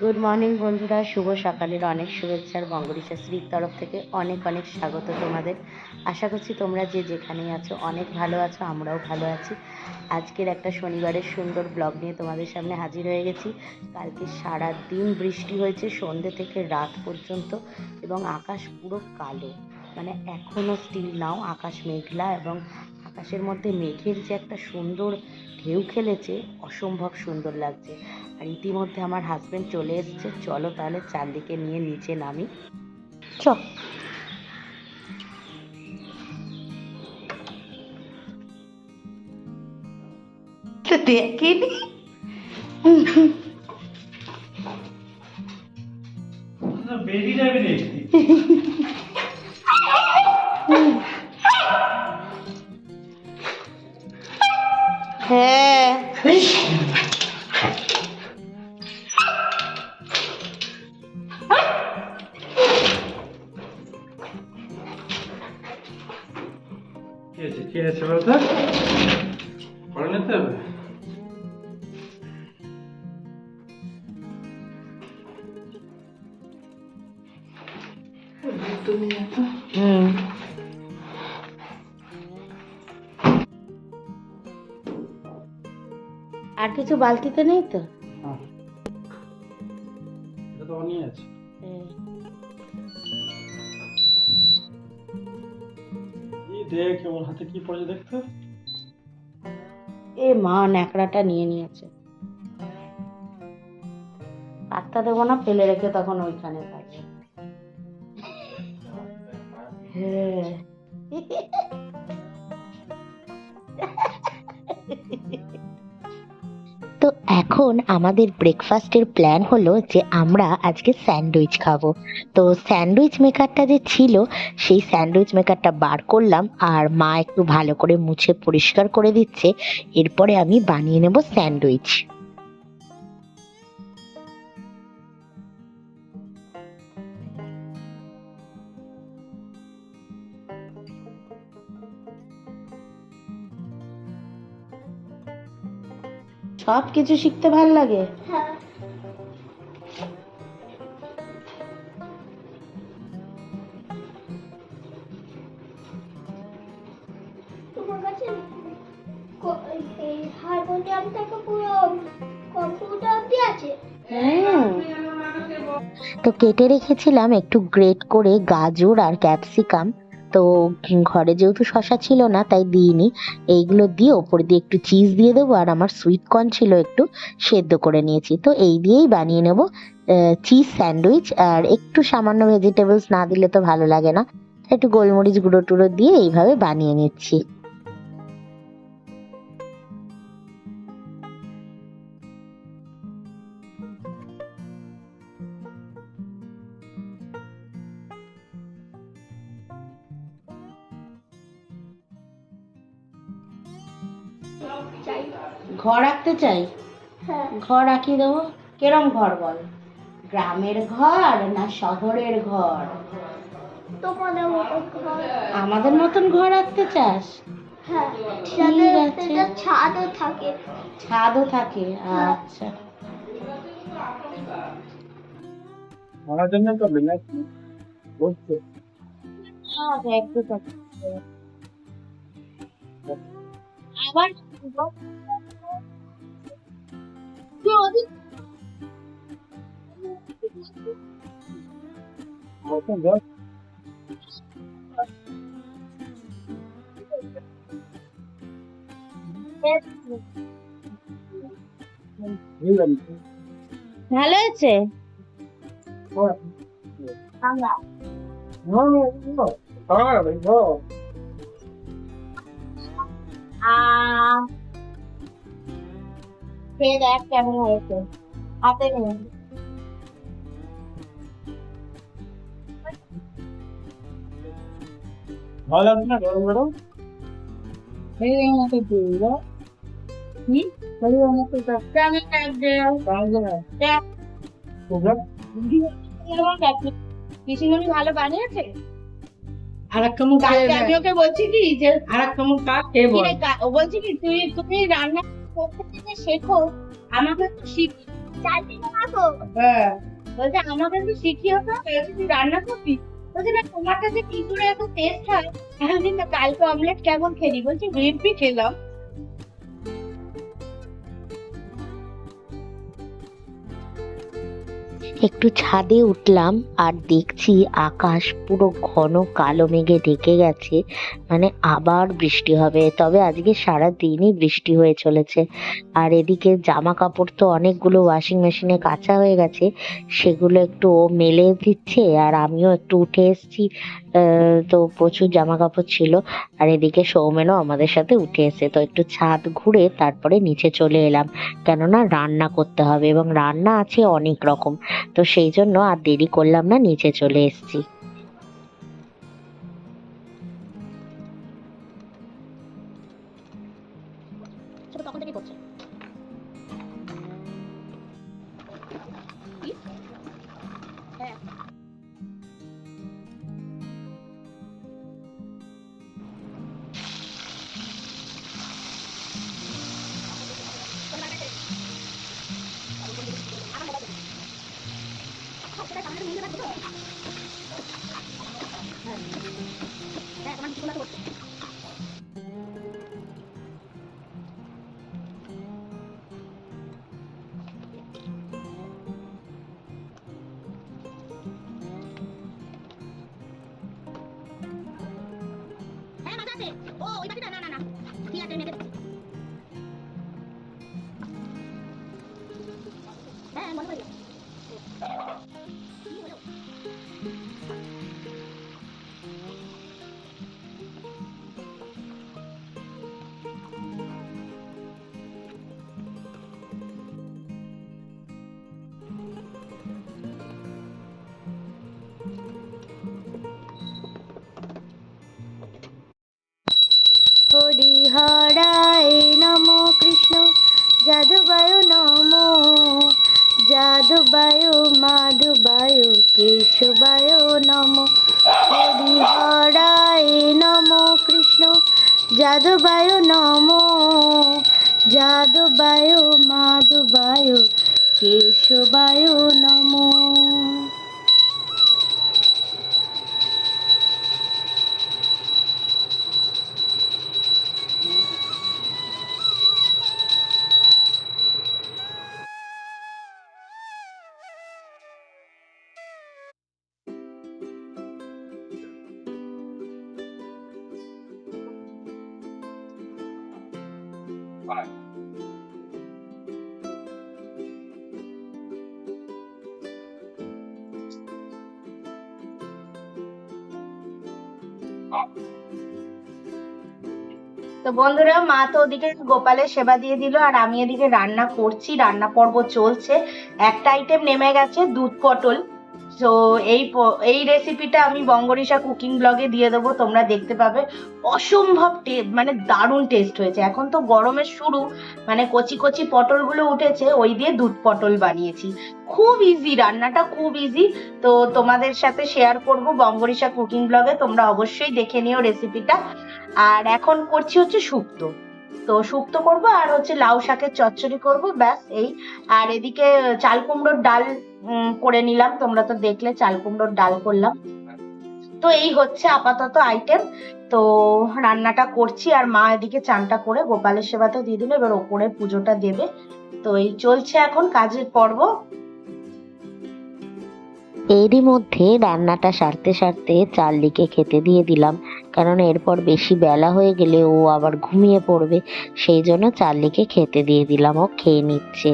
Good morning বন্ধুরা। শুভ সকালের অনেক শুভেচ্ছার শাস্ত্রীর তরফ থেকে অনেক অনেক স্বাগত তোমাদের। আশা করছি তোমরা যে যেখানেই আছো অনেক ভালো আছো, আমরাও ভালো আছি। আজকের একটা শনিবারের সুন্দর ব্লগ নিয়ে তোমাদের সামনে হাজির হয়ে গেছি। কালকে সারা দিন বৃষ্টি হয়েছে সন্ধ্যে থেকে রাত পর্যন্ত এবং আকাশ পুরো কালো। মানে এখনও স্টিল নাও আকাশ মেঘলা এবং আকাশের মধ্যে মেঘের যে একটা সুন্দর ঢেউ খেলেছে অসম্ভব সুন্দর লাগছে। আর ইতিমধ্যে আমার হাজবেন্ড চলে এসেছে। চলো তাহলে চারদিকে নিয়ে নিচে নামি। চ। দেখিনি? বেরিয়ে যাবে হ্যাঁ। কি আছে কি আছে বলতো? বালতিতে নেই তো? দেখ হাতে কি পড়েছে দেখতো? এ মা ন্যাকড়াটা নিয়ে নিয়েছে। পাত্তা দেবো না ফেলে রেখে তখন ওইখানে থাকবে। হ্যাঁ। এখন আমাদের ব্রেকফাস্টের প্ল্যান হলো যে আমরা আজকে স্যান্ডউইচ খাব। তো স্যান্ডউইচ মেকারটা যে ছিল, সেই স্যান্ডউইচ মেকারটা বার করলাম আর মা একটু ভালো করে মুছে পরিষ্কার করে দিচ্ছে। এরপরে আমি বানিয়ে নেব স্যান্ডউইচ সব কিছু শিখতে ভালো লাগে। অব্দি আছে। হুম তো কেটে রেখেছিলাম একটু গ্রেট করে গাজর আর ক্যাপসিকাম। তো ঘরে যেহেতু শশা ছিল না, তাই দিইনি। এইগুলো দিয়ে ওপর দিয়ে একটু চিজ দিয়ে দেবো, আর আমার সুইটকর্ন ছিল একটু সেদ্ধ করে নিয়েছি। তো এই দিয়েই বানিয়ে নেব চিজ স্যান্ডউইচ আর একটু সামান্য ভেজিটেবলস না দিলে তো ভালো লাগে না। একটু গোলমরিচ গুঁড়ো টুড়ো দিয়ে এইভাবে বানিয়ে নিচ্ছি। ঘর রাখতে চাই? হ্যাঁ। ঘর রাখিয়ে দেবো? কেরম ঘর বল? গ্রামের ঘর না শহরের ঘর? তোমাদের মতো ঘর। আমাদের মতন ঘর রাখতে চাস? হ্যাঁ। ঠিক আছে। ছাদও থাকে। ছাদও থাকে? আচ্ছা। আমার জন্য করবে নাকি বলছে। একটু আবার không có bốc chưa thích một con gớt như lần Hả lên chị? Thôi Ăn ạ Nó, nó, nó, nó, nó, nó, nó, খেয়ে দেখ কেমন হয়েছে হাতে নে ভালো লাগছে না গরম গরম এই মতো দিল কি বলি আমাকে তো কেমন লাগছে দেখ পিসিমণি ভালো বানিয়েছে আমি ওকে বলছি কি যে আর এক কাক খেয়ে বল। ও বলছি কি তুই তুমি রান্না করতে থেকে শেখো আমাকে তো শিখ হ্যাঁ। বলছে আমাকে একটু শিখিও তো বলছে তুই রান্না করবি? বলছে না তোমার কাছে কি করে এত টেস্ট হয়? আমি তো কালকে অমলেট কেমন খেলি? বলছি রিম্পি খেলাম। একটু ছাদে উঠলাম আর দেখছি আকাশ পুরো ঘন কালো মেঘে ঢেকে গেছে। মানে আবার বৃষ্টি হবে। তবে আজকে সারা দিনই বৃষ্টি হয়ে চলেছে। আর এদিকে জামা কাপড় তো অনেকগুলো ওয়াশিং মেশিনে কাঁচা হয়ে গেছে। সেগুলো একটু ও মেলে দিচ্ছে আর আমিও একটু উঠে এসেছি। তো প্রচুর জামা কাপড় ছিল। আর এদিকে সৌমেনও আমাদের সাথে উঠে এসে, তো একটু ছাদ ঘুরে তারপরে নিচে চলে এলাম। কেননা রান্না করতে হবে এবং রান্না আছে অনেক রকম। তো সেই জন্য আর দেরি করলাম না, নিচে চলে এসেছি। হরিহরায় তো বন্ধুরা, মা তো ওদিকে গোপালের সেবা দিয়ে দিল, আর আমি এদিকে রান্না করছি, রান্না পর্ব চলছে। একটা আইটেম নেমে গেছে, দুধ পটল। তো এই এই রেসিপিটা আমি বঙ্গরিসা কুকিং ব্লগে দিয়ে দেবো, তোমরা দেখতে পাবে। অসম্ভব টেস্ট মানে দারুণ টেস্ট হয়েছে। এখন তো গরমের শুরু মানে কচি কচি পটলগুলো উঠেছে, ওই দিয়ে দুধ পটল বানিয়েছি। খুব ইজি রান্নাটা খুব ইজি তো তোমাদের সাথে শেয়ার করব বঙ্গরিসা কুকিং ব্লগে তোমরা অবশ্যই দেখে নিও রেসিপিটা আর এখন করছি হচ্ছে শুক্তো। তো শুক্তো করব আর হচ্ছে লাউ শাকের চচ্চড়ি করব, ব্যাস এই। আর এদিকে চাল কুমড়োর ডাল করে নিলাম, তোমরা তো দেখলে চাল কুমড়োর ডাল করলাম। তো এই হচ্ছে আপাতত আইটেম তো রান্নাটা করছি আর মা এদিকে চানটা করে, গোপালের সেবাতে দিয়ে দিল, এবার ওপরে পুজোটা দেবে। তো এই চলছে এখন কাজের পর্ব। এরই মধ্যে রান্নাটা সারতে সারতে চার্লিকে খেতে দিয়ে দিলাম। কারণ এরপর বেশি বেলা হয়ে গেলে ও আবার ঘুমিয়ে পড়বে, সেই জন্য চার্লিকে খেতে দিয়ে দিলাম। ও খেয়ে নিচ্ছে।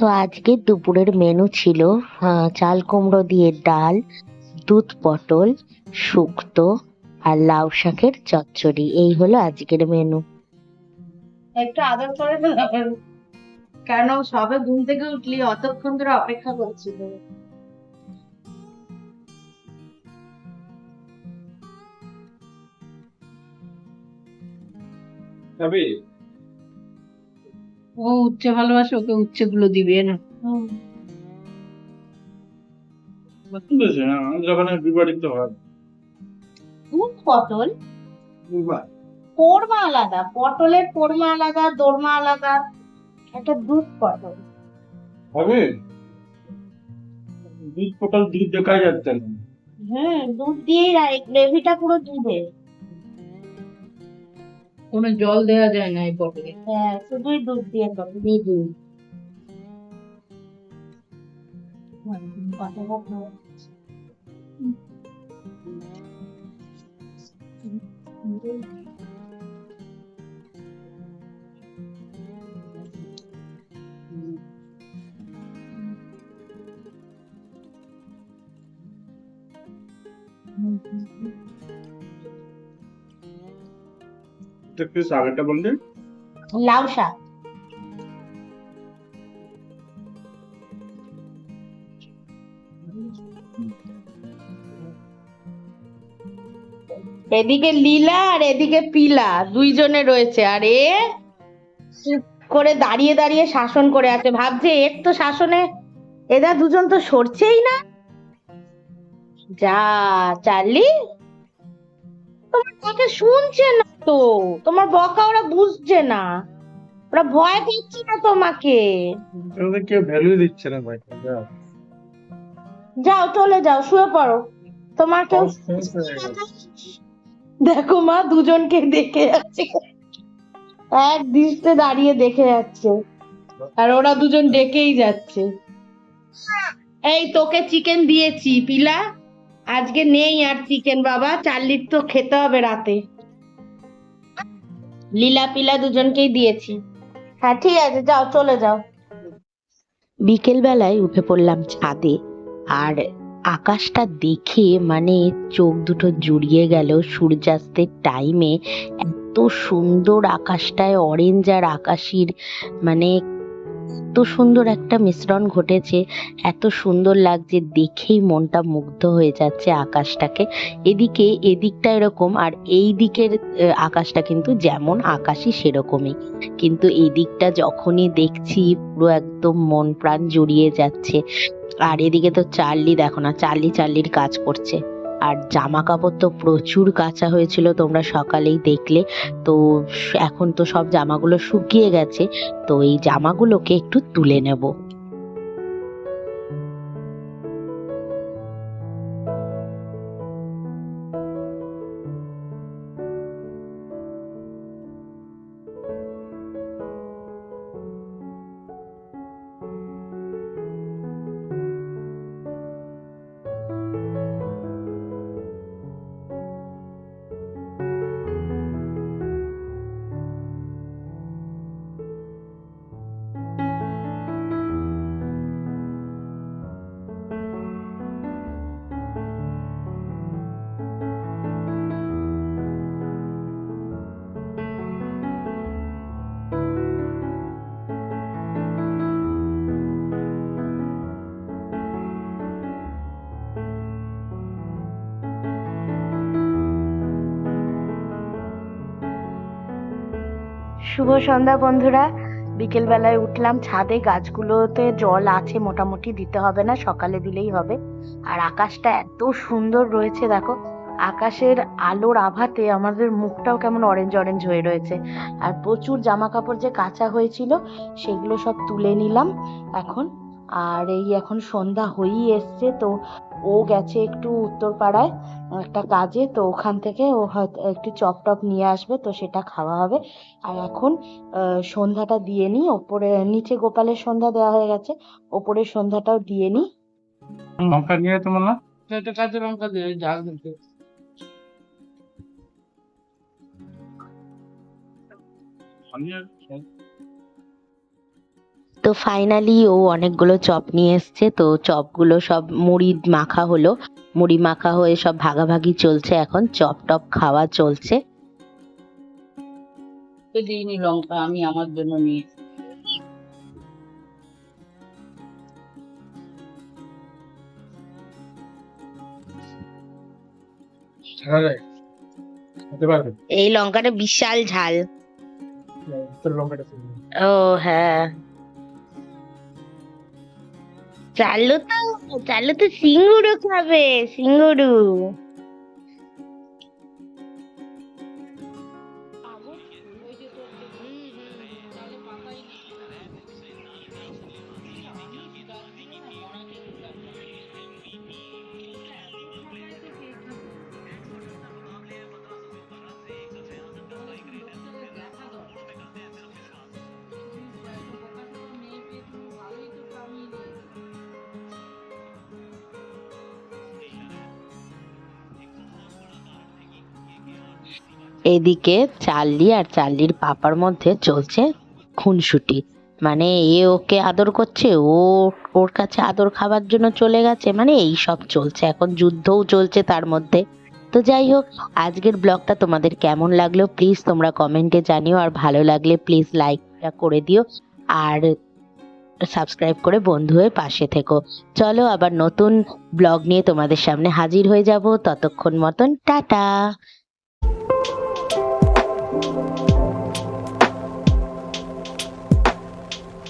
তো আজকে দুপুরের মেনু ছিল আহ, চাল কুমড়ো দিয়ে ডাল দুধ পটল শুক্তো আর লাউ শাকের চচ্চড়ি। এই হলো আজকের মেনু একটু আদর করে কেন সবে ঘুম থেকে উঠলি অতক্ষণ ধরে অপেক্ষা করছিল যাবি ও উচ্চে ভালোবাসে ওকে উচ্চে গুলো দিবে না? হয় দুধ পটল? কোরমা আলাদা পটলের কোরমা আলাদা দোরমা আলাদা একটা দুধ পটল। হবে? দুধ পটল দুধ দেখাই যাচ্ছে না। হুম দুধ দিয়েই গ্রেভিটা পুরো দুধের। কোনো জল দেওয়া যায় না এই পটলে হ্যাঁ শুধুই দুধ দিয়ে করবে দুধ তো একটু আগেরটা বললি লাউ শাক। এদিকে লীলা আর এদিকে পিলা, দুইজনে রয়েছে। আর এ করে দাঁড়িয়ে দাঁড়িয়ে শাসন করে আছে। ভাবছে এর তো শাসনে এরা দুজন তো সরছেই না। যা, চার্লি, তোমার কাকে শুনছে না। তো। তোমার বকা ওরা বুঝছে না। ওরা ভয় পাচ্ছে না তোমাকে। ওদের কেউ ভ্যালু দিচ্ছে না ভাই। যাও। চলে যাও শুয়ে পড়ো। তোমার কেউ দেখো মা দুজনকে দেখে যাচ্ছে। এক দৃষ্টে দাঁড়িয়ে দেখে যাচ্ছে। আর ওরা দুজন ডেকেই যাচ্ছে। এই তোকে চিকেন দিয়েছি পিলা। আজকে নেই আর চিকেন বাবা। চার্লির তো খেতে হবে রাতে। লীলা পিলা দুজনকেই দিয়েছি। হ্যাঁ ঠিক আছে, যাও, চলে যাও। বিকেল বেলায় উঠে পড়লাম ছাদে, আর আকাশটা দেখে মানে চোখ দুটো জুড়িয়ে গেল সূর্যাস্তের টাইমে এত সুন্দর আকাশটায় অরেঞ্জ আর আকাশির মানে এত সুন্দর একটা মিশ্রণ ঘটেছে, এত সুন্দর লাগছে, দেখেই মনটা মুগ্ধ হয়ে যাচ্ছে আকাশটাকে। এদিকে, এদিকটা এরকম আর এই দিকের আকাশটা কিন্তু যেমন আকাশই সেরকমই। কিন্তু এদিকটা যখনই দেখছি, পুরো একদম মন প্রাণ জুড়িয়ে যাচ্ছে। আর এদিকে তো চার্লি, দেখো না, চার্লি, চার্লির কাজ করছে। আর জামা কাপড় তো প্রচুর কাঁচা হয়েছিল, তোমরা সকালেই দেখলে। তো এখন তো সব জামাগুলো শুকিয়ে গেছে, তো এই জামাগুলোকে একটু তুলে নেব। শুভ সন্ধ্যা, বন্ধুরা। বিকেল বেলায় উঠলাম ছাদে, গাছগুলোতে জল আছে, মোটামুটি দিতে হবে না, সকালে দিলেই হবে। আর আকাশটা এত সুন্দর রয়েছে, দেখো। আকাশের আলোর আভাতে আমাদের মুখটাও কেমন অরেঞ্জ অরেঞ্জ হয়ে রয়েছে। আর প্রচুর জামা কাপড় যে কাঁচা হয়েছিল, সেগুলো সব তুলে নিলাম এখন। আর এই এখন সন্ধ্যা হয়েই এসছে, তো ও গেছে একটু উত্তরপাড়ায় একটা কাজে তো ওখান থেকে ও হয়তো একটু চপ টপ নিয়ে আসবে তো সেটা খাওয়া হবে। আর এখন আহ, সন্ধ্যাটা দিয়ে নিই ওপরে নিচে গোপালের সন্ধ্যা দেওয়া হয়ে গেছে ওপরের সন্ধ্যাটাও দিয়ে নিই লঙ্কা নিয়ে তোমার না কাঁচা লঙ্কা দিয়ে জাল দিতে আমি আর তো ফাইনালি ও অনেকগুলো চপ নিয়ে এসছে। তো চপগুলো সব মুড়ি মাখা হলো। মুড়ি মাখা হয়ে সব ভাগাভাগি চলছে এখন। চপ টপ খাওয়া চলছে। দিইনি লঙ্কা আমি আমার জন্য নিয়ে এই লঙ্কাটা বিশাল ঝাল। ছিল ও হ্যাঁ। চালু তো চালু তো সিঙ্গুরু খাবে সিঙ্গুরু। এদিকে চার্লি আর চার্লির পাপার মধ্যে চলছে খুনসুটি। মানে এ ওকে আদর করছে, ও ওর কাছে আদর খাবার জন্য চলে গেছে মানে এই সব চলছে, এখন যুদ্ধও চলছে তার মধ্যে। তো যাই হোক, আজকের ব্লগটা তোমাদের কেমন লাগল প্লিজ তোমরা কমেন্টে জানিও, আর ভালো লাগলে প্লিজ লাইকটা করে দিও, আর সাবস্ক্রাইব করে বন্ধু হয়ে পাশে থেকো। চলো আবার নতুন ব্লগ নিয়ে তোমাদের সামনে হাজির হয়ে যাব, ততক্ষণ মতন টাটা।